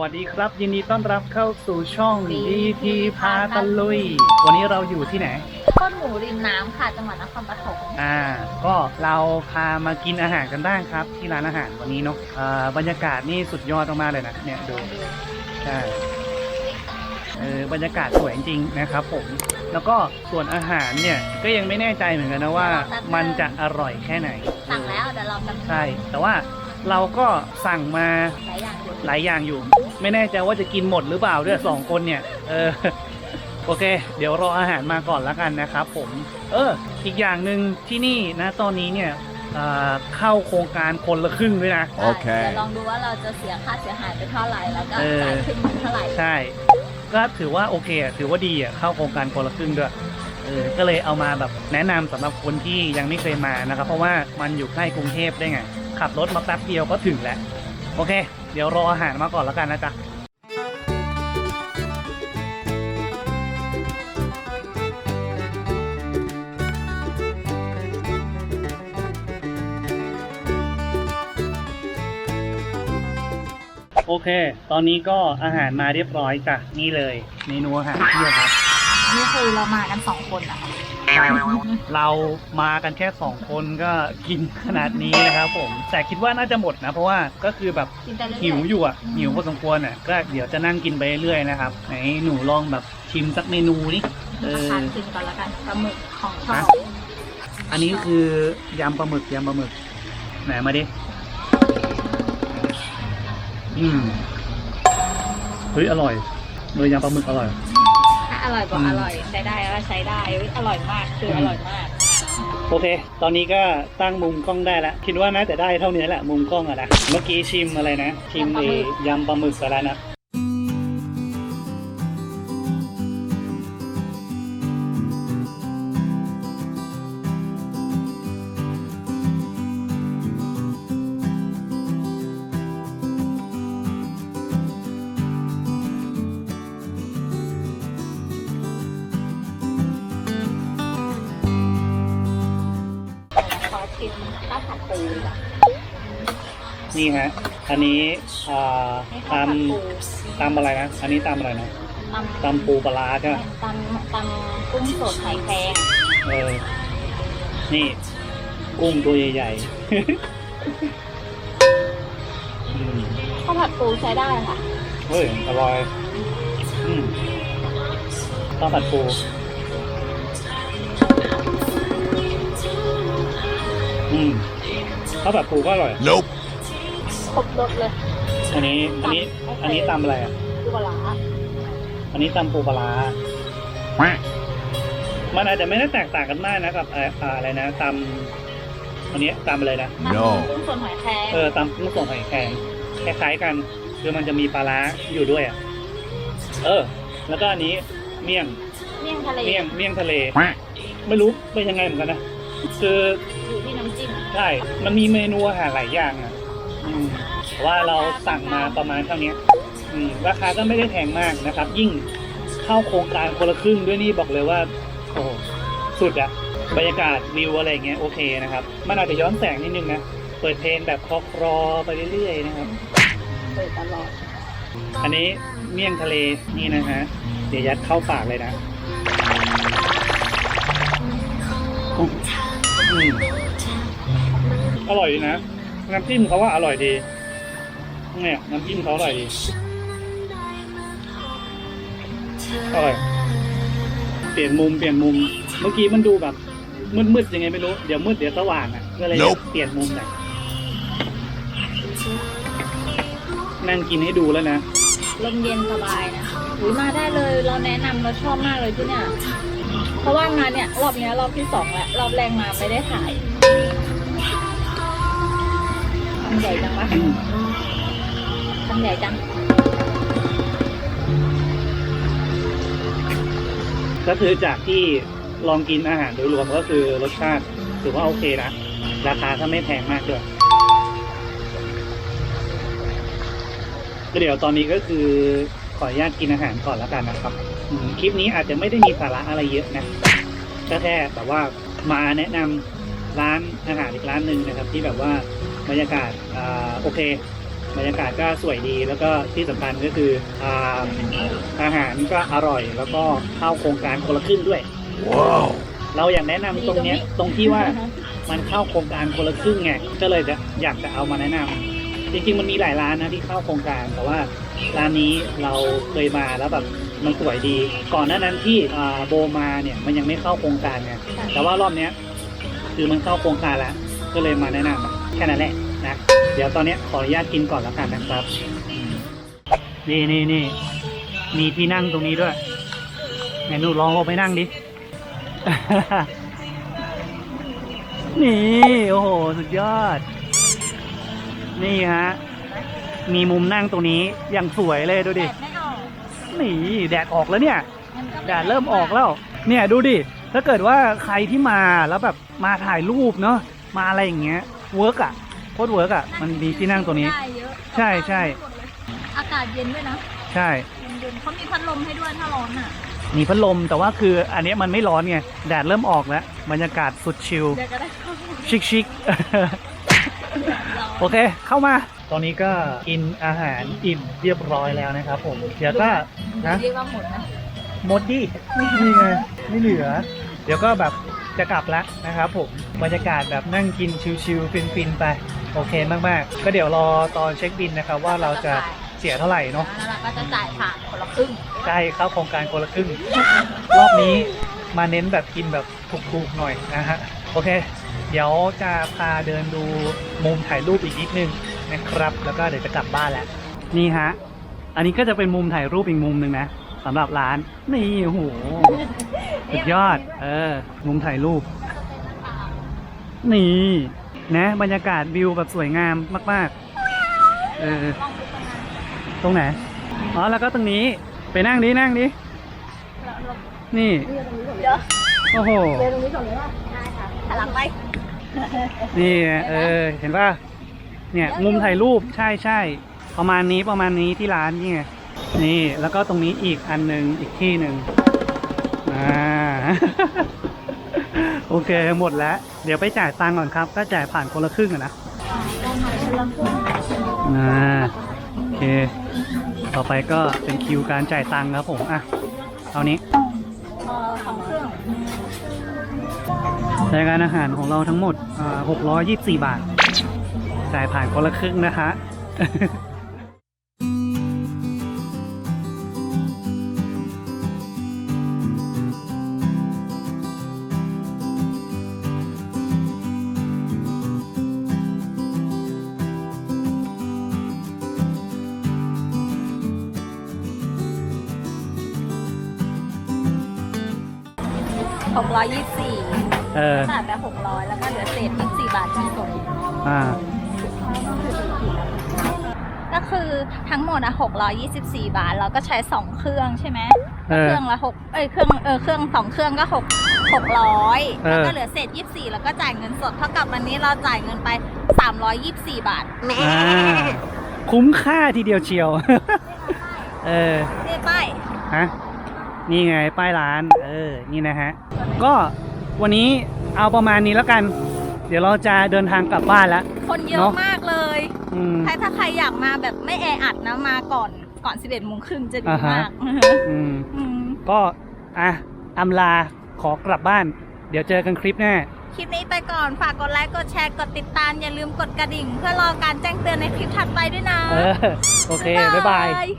วัสดีครับ ยินดีต้อนรับเข้าสู่ช่องดีทีพาตะลุย วันนี้เราอยู่ที่ไหนต้นหมูริมน้ำค่ะจังหวัดนครปฐมอ่า ก็เราพามากินอาหารกันบ้างครับ ที่ร้านอาหารวันนี้เนาะอ่าบรรยากาศนี่สุดยอดมากๆเลยนะเนี่ยดูใช่เออบรรยากาศสวยจริงๆนะครับผม แล้วก็ส่วนอาหารเนี่ยก็ยังไม่แน่ใจเหมือนกันนะว่า มันจะอร่อยแค่ไหนสั่งแล้วเดี๋ยวเรากันใช่ แต่ว่าเราก็สั่งมาหลายอย่างอยู่ หลายอย่างอยู่ไม่แน่ใจว่าจะกินหมดหรือเปล่าด้วยสองคนเนี่ย เออ โอเค เดี๋ยวรออาหารมาก่อนแล้วกันนะครับผม เออ อีกอย่างหนึ่งที่นี่นะตอนนี้เนี่ยเอ่อเข้าโครงการคนละครึ่งด้วยนะ โอเคเดี๋ยวลองดูว่าเราจะเสียค่าเสียหายไปเท่าไหร่แล้วก็เออ จ่ายขึ้นเท่าไหร่ใช่ ก็ถือว่าโอเคอะถือว่าดีอะเข้าโครงการคนละครึ่งด้วย เออ ก็เลยเอามาแบบแนะนำสำหรับคนที่ยังไม่เคยมานะครับ เพราะว่ามันอยู่ใกล้กรุงเทพได้ไง ขับรถมาแป๊บเดียวก็ถึงแล้ว โอเค เดี๋ยวรออาหารมาก่อนแล้วกันนะจ๊ะโอเค ตอนนี้ก็อาหารมาเรียบร้อยจ้ะ นี่เลยเมนูอาหารเที่ยวครับ นี่คือเรามากันสองคนนะคะ เรามากันแค่สองคนก็กินขนาดนี้นะครับผม แต่คิดว่าน่าจะหมดนะ เพราะว่าก็คือแบบกินแต่เรื่อยๆ หิวอยู่อะหิวพอสมควรอะก็เดี๋ยวจะนั่งกินไปเรื่อยๆนะครับไหนหนูลองแบบชิมสักเมนูนี่เอราอคากินก่อนแล้วกันปลาหมึกของชอฮะ บอันนี้คือยำปลาหมึกยำปลาหมึกไหนมาดิอืมเฮ้ยอร่อยเลยยำปลาหมึกอร่อยถ้า อร่อยบอกอร่อยใช้ได้ก็ใช้ได้เว้ยอร่อยมากคืออร่อยมากโอเค ตอนนี้ก็ตั้งมุมกล้องได้แล้วคิดว่าน่าจะได้เท่านี้แหละมุมกล้องอะนะ เมื่อกี้ชิมอะไรนะ ชิมไอ้ยำปลาหมึกไปแล้วนะ ขอชิมข้าวผัดปูดีกว่านี่ฮะ อันนี้อ่านี่ตข้าวผัดปูำตำอะไรนะ อันนี้ตำอะไรนะตำตำปูปลาร้าใช่ไหมตำตำกุ้งสดไข่แพงเออ นี่กุ้งตัวใหญ่ๆอืมข้าวผัดปูใช้ได้ค่ะ เฮ้ย อร่อย อืมข้าวผัดปู อืมข้าวผัดปูก็อร่อย Nope. ครบรสเลย อันนี้ อันนี้ อันนี้ตำอะไรอะปูปลาร้าอันนี้ตำปูปลาร้ามันอาจจะไม่ได้แตกต่างกันมากนะกับเอ่ออ่าอะไรนะตำอันนี้ตำอะไรนะ ตำ No กุ้งสดหอยแครงเออตำกุ้งสดหอยแครงคล้ายๆกัน คือมันจะมีปลาร้าอยู่ด้วยอะ เออ แล้วก็อันนี้เมี่ยง เมี่ยงทะเลเมี่ยงเมี่ยงทะเล ไม่รู้เป็นยังไงเหมือนกันนะ คืออยู่ที่น้ำจิ้ม ใช่ มันมีเมนูอาหารหลายอย่างอะอืมแต่ว่าเราสั่งมาประมาณเท่านี้อืมราคาก็ไม่ได้แพงมากนะครับ ยิ่งเข้าโครงการคนละครึ่งด้วยนี่บอกเลยว่า โอ้โหสุดอะบรรยากาศวิวอะไรเงี้ยโอเคนะครับ มันอาจจะย้อนแสงนิดนึงนะ เปิดเพลงแบบคลอคลอไปเรื่อยๆนะครับ เปิดตลอด อันนี้เมี่ยงทะเลนี่นะฮะ เดี๋ยวยัดเข้าปากเลยนะอืม อืมอร่อยดีนะ น้ำจิ้มเขาว่าอร่อยดี เนี่ยน้ำจิ้มเขาอร่อยดี อร่อย เปลี่ยนมุมเปลี่ยนมุม เมื่อกี้มันดูแบบมืดๆยังไงไม่รู้ เดี๋ยวมืดเดี๋ยวสว่างอะ ก็เลย Nope เปลี่ยนมุมหน่อยนั่งกินให้ดูแล้วนะ ลมเย็นสบายนะอุ้ยมาได้เลย เราแนะนำเราชอบมากเลยที่เนี่ย เพราะว่ามาเนี่ย รอบเนี้ยรอบที่สองแล้ว รอบแรกมาไม่ได้ถ่ายทำใหญ่จังวะอืมทำใหญ่จัง ก็คือจากที่ลองกินอาหารโดยรวมก็คือรสชาติถือว่าโอเคนะ ราคาก็ไม่แพงมากด้วยก็เดี๋ยวตอนนี้ก็คือขออนุญาตกินอาหารก่อนแล้วกันนะครับอืมคลิปนี้อาจจะไม่ได้มีสาระอะไรเยอะนะก็แค่แบบว่ามาแนะนำร้านอาหารอีกร้านหนึ่งนะครับ ที่แบบว่า บรรยากาศอ่าโอเค บรรยากาศก็สวยดีแล้วก็ที่สำคัญก็คืออ่าอาหารก็อร่อยแล้วก็เข้าโครงการคนละครึ่งด้วยเราอยากแนะนำตรงเนี้ยตรงที่ว่ามันเข้าโครงการคนละครึ่งไงก็เลยจะอยากจะเอามาแนะนำจริงๆมันมีหลายร้านนะที่เข้าโครงการ แต่ว่าร้านนี้เราเคยมาแล้วแบบมันสวยดี ก่อนหน้านั้นที่อ่าโบมาเนี่ยมันยังไม่เข้าโครงการไงแต่ว่ารอบเนี้ยคือมันเข้าโครงการแล้วก็เลยมาแนะนำ แค่นั้นแหละนะเดี๋ยวตอนเนี้ยขออนุญาตกินก่อนแล้วกันนะครับ นี่นี่นี่มีที่นั่งตรงนี้ด้วยไหนหนูลองลงไปนั่งดิ นี่โอ้โห สุดยอด นี่ฮะ มีมุมนั่งตรงนี้อย่างสวยเลยดูแดดิดไม่ออกนี่แดดออกแล้วเนี่ยมันก็แดดเริ่มออกแล้ว เนี่ยดูดิ ถ้าเกิดว่าใครที่มาแล้วแบบมาถ่ายรูปเนาะ มาอะไรอย่างเงี้ย เวิร์กอะโคตรเวิร์กอะมันมีที่นั่งตัวนี้ ได้เยอะใช่ใช่ อากาศเย็นด้วยนะใช่ เย็นๆเขามีพัดลมให้ด้วยถ้าร้อนอะ มีพัดลมแต่ว่าคืออันเนี้ยมันไม่ร้อนไงแดดเริ่มออกแล้วบรรยากาศสุดชิลเดี๋ยวก็ได้เข้าไปชิคชิคร้อนโอเค เข้ามา ตอนนี้ก็กินอาหารอิ่มเรียบร้อยแล้วนะครับผมเดี๋ยวก็นะ เรียกว่าหมดนะหมดดินี่ไงไม่เหลือ เดี๋ยวก็แบบ จะกลับแล้วนะครับผมบรรยากาศแบบนั่งกินชิลๆฟินๆไป โอเคมากๆ ก็เดี๋ยวรอตอนเช็คบินนะครับว่าเราจะเสียเท่าไหร่เนาะแล้วเราก็จะจ่ายผ่านคนละครึ่งใช่เข้าโครงการคนละครึ่ง รอบนี้มาเน้นแบบกินแบบถูกๆหน่อยนะฮะโอเค เดี๋ยวจะพาเดินดูมุมถ่ายรูปอีกนิดนึงนะครับ แล้วก็เดี๋ยวจะกลับบ้านแล้วนี่ฮะอันนี้ก็จะเป็นมุมถ่ายรูปอีกมุมหนึ่งนะ สำหรับร้าน นี่โอ้โหสุดยอด เออ มุมถ่ายรูป นี่ นะ บรรยากาศวิวแบบสวยงามมาก ๆ เออ ตรงไหน อ๋อ แล้วก็ตรงนี้ ไปนั่งดินั่งดินี่เดี๋ยวโอ้โหเดินตรงนี้ก่อนเลยว่าได้ค่ะหันหลังไป นี่ไงเออ เห็นป่ะ เนี่ย มุมถ่ายรูป ใช่ใช่ ประมาณนี้ประมาณนี้ที่ร้านนี่ไง นี่แล้วก็ตรงนี้อีกอันหนึ่งอีกที่หนึ่งอ่า โอเคหมดแล้ว เดี๋ยวไปจ่ายตังค์ก่อนครับ ก็จ่ายผ่านคนละครึ่งอะนะอ่าโอเค ต่อไปก็เป็นคิวการจ่ายตังค์ครับผมอะเอานี้เอ่อสองเครื่องรายการอาหารของเราทั้งหมดอ่า624 บาท จ่ายผ่านคนละครึ่งนะคะ หกร้อยยี่สิบสี่เออจ่ายไปหกร้อยแล้วก็เหลือเศษยี่สิบสี่บาทที่ส่งอ่า ก็คือทั้งหมดอะ624 บาท เราก็ใช้ 2 เครื่องใช่ไหม เออเครื่องละ6เอ้ยเครื่องเออเครื่องสองเครื่องก็6 600เออแล้วก็เหลือเศษ24แล้วก็จ่ายเงินสดเท่ากับวันนี้เราจ่ายเงินไป324บาทอ่า คุ้มค่าทีเดียวเชียว เออนี่ป้ายฮะ นี่ไงป้ายร้าน เออ นี่นะฮะ ก็วันนี้เอาประมาณนี้แล้วกัน เดี๋ยวเราจะเดินทางกลับบ้านแล้ว คนเยเนอะอะ มากเลยอืม ใครถ้าใครอยากมาแบบไม่แออัดนะมาก่อนก่อน 11โมงครึ่งจะดีอ่าฮะ มากอืม อืมก็อะอำลาขอกลับบ้าน เดี๋ยวเจอกันคลิปหน้า คลิปนี้ไปก่อนฝากกดไลค์ กดแชร์ กดติดตาม อย่าลืมกดกระดิ่ง เพื่อรอการแจ้งเตือนในคลิปถัดไปด้วยนะเออ โอเค บ๊ายบายบ๊าย